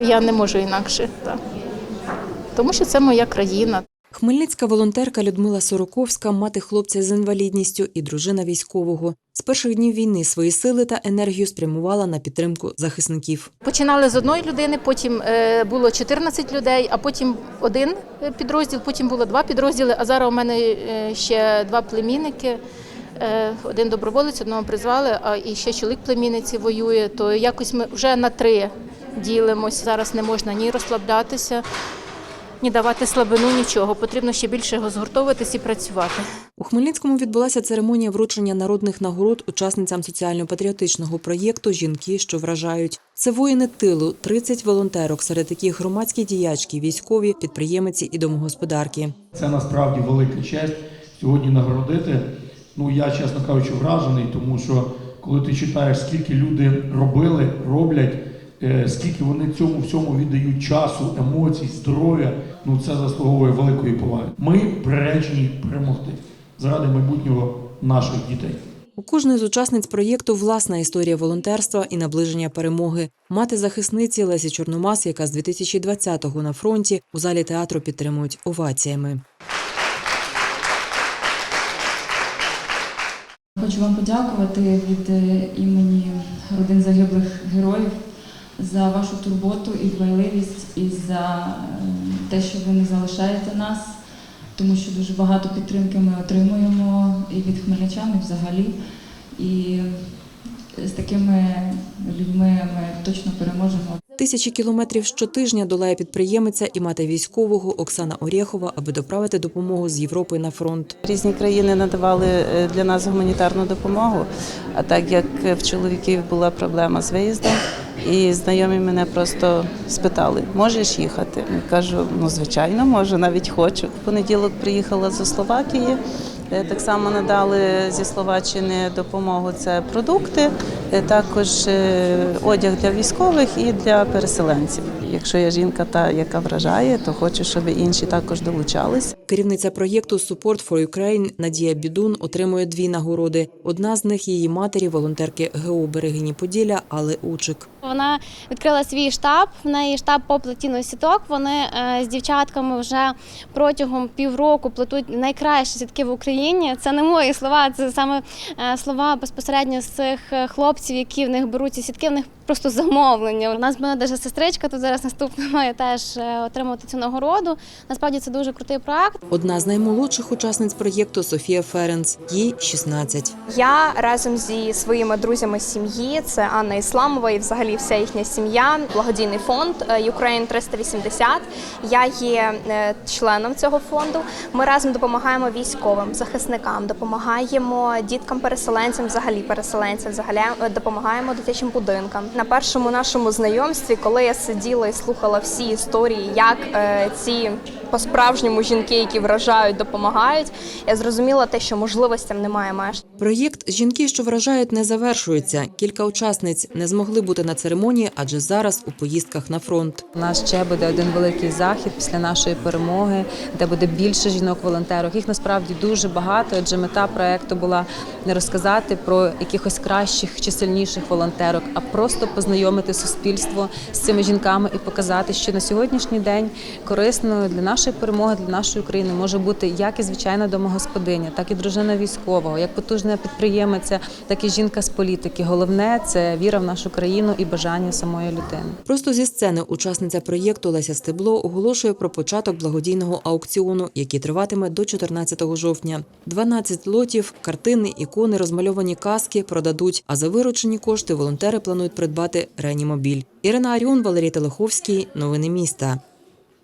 Я не можу інакше, так. тому що це моя країна. Хмельницька волонтерка Людмила Сороковська, мати хлопця з інвалідністю і дружина військового. З перших днів війни свої сили та енергію спрямувала на підтримку захисників. Починали з одної людини, потім е, було 14 людей, а потім один е, підрозділ, потім було два підрозділи. А зараз у мене е, ще два племінники. Один доброволець, одного призвали, а і ще чоловік племінниці воює. То якось ми вже на три ділимось. Зараз не можна ні розслаблятися, ні давати слабину, нічого. Потрібно ще більше згуртовуватись і працювати. У Хмельницькому відбулася церемонія вручення народних нагород учасницям соціально-патріотичного проєкту Жінки, що вражають. Це воїни тилу, 30 волонтерок, серед яких громадські діячки, військові, підприємиці і домогосподарки. Це насправді велика честь сьогодні нагородити. Ну я, чесно кажучи, вражений, тому що коли ти читаєш, скільки люди робили, роблять, скільки вони цьому всьому віддають часу, емоцій, здоров'я, ну це заслуговує великої поваги. Ми приречені перемогти заради майбутнього наших дітей. У кожної з учасниць проєкту власна історія волонтерства і наближення перемоги. Мати захисниці Лесі Чорномас, яка з 2020-го на фронті у залі театру підтримують оваціями. Хочу вам подякувати від е, імені родин загиблих героїв за вашу турботу і дбайливість, і за е, те, що ви не залишаєте нас, тому що дуже багато підтримки ми отримуємо і від хмельничан, і взагалі. І з такими людьми ми точно переможемо. Тисячі кілометрів щотижня долає підприємиця і мати військового Оксана Орєхова, аби доправити допомогу з Європи на фронт. Різні країни надавали е, для нас гуманітарну допомогу. А так як в чоловіків була проблема з виїздом, і знайомі мене просто спитали, можеш їхати? Я кажу, ну звичайно, можу, навіть хочу. В понеділок приїхала зі Словакії. Е, Так само надали зі Словаччини допомогу. Це продукти, е, також е, одяг для військових і для переселенців. Якщо я жінка, та яка вражає, то хочу, щоб інші також долучались. Керівниця проєкту Support for Ukraine Надія Бідун отримує дві нагороди. Одна з них її матері, волонтерки ГО Берегині Поділля Алли Учик. Вона відкрила свій штаб. В неї штаб по плетінню сіток. Вони з дівчатками вже протягом півроку плетуть найкращі сітки в Україні. Це не мої слова, це саме е, слова безпосередньо з цих е, хлопців, які в них беруть ці сітки. В них просто замовлення. У нас була навіть сестричка, тут зараз наступна має теж е, отримати цю нагороду. Насправді це дуже крутий проект. Одна з наймолодших учасниць проєкту Софія Ференц. Їй 16. Я разом зі своїми друзями з сім'ї, це Анна Ісламова і взагалі вся їхня сім'я, благодійний фонд Ukraine 380. Я є членом цього фонду. Ми разом допомагаємо військовим, захисникам, допомагаємо діткам-переселенцям, взагалі переселенцям, взагалі е, допомагаємо дитячим будинкам. На першому нашому знайомстві, коли я сиділа і слухала всі історії, як е, ці по-справжньому жінки, які вражають, допомагають, я зрозуміла те, що можливостям немає меж. Проєкт Жінки, що вражають, не завершується. Кілька учасниць не змогли бути на церемонії, адже зараз у поїздках на фронт. У нас ще буде один великий захід після нашої перемоги, де буде більше жінок-волонтерок. Їх насправді дуже багато, адже мета проекту була не розказати про якихось кращих чи сильніших волонтерок, а просто познайомити суспільство з цими жінками і показати, що на сьогоднішній день корисною для нашої перемоги, для нашої України може бути як і звичайна домогосподиня, так і дружина військового, як потужна підприємиця, так і жінка з політики. Головне це віра в нашу країну і бажання самої людини. Просто зі сцени учасниця проєкту Леся Стебло оголошує про початок благодійного аукціону, який триватиме до 14 жовтня. 12 лотів, картини, ікони, розмальовані каски продадуть. А за виручені кошти волонтери планують придбати реанімобіль. Ірина Аріон, Валерій Телеховський. Новини міста.